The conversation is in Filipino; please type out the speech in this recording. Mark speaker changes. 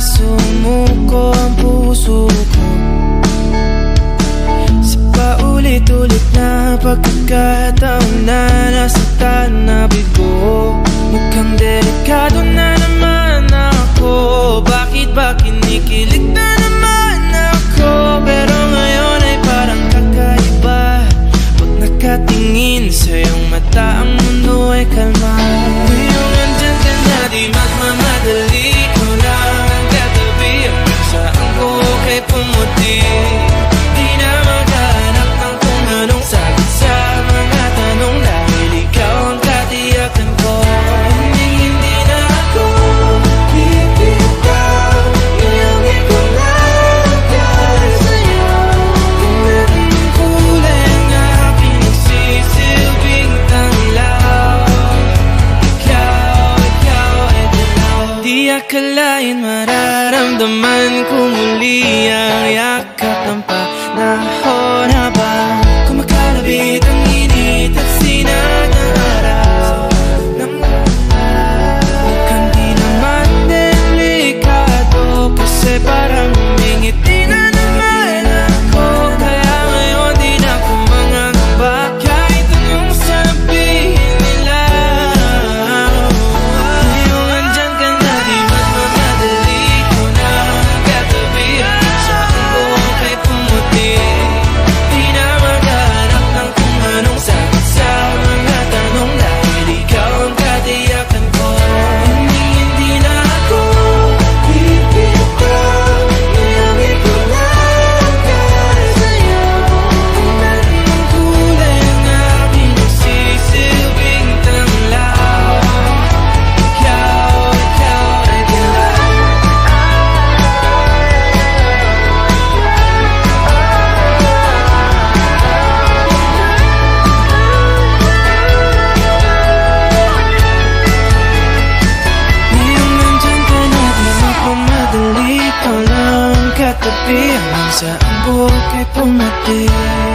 Speaker 1: sumuko ang puso ko. Sa paulit-ulit na pagkakataon na nasaktan na bigo Mukhang delikado na naman ako. Bakit ba kinikilig na naman ako? Pero ngayon ay parang kakaiba. Pag nakatingin sa iyong mata Ang mundo ay kalma akin Mararamdaman ko muli ang yakap ng panahon. Habang Isa ang buhok ay pumating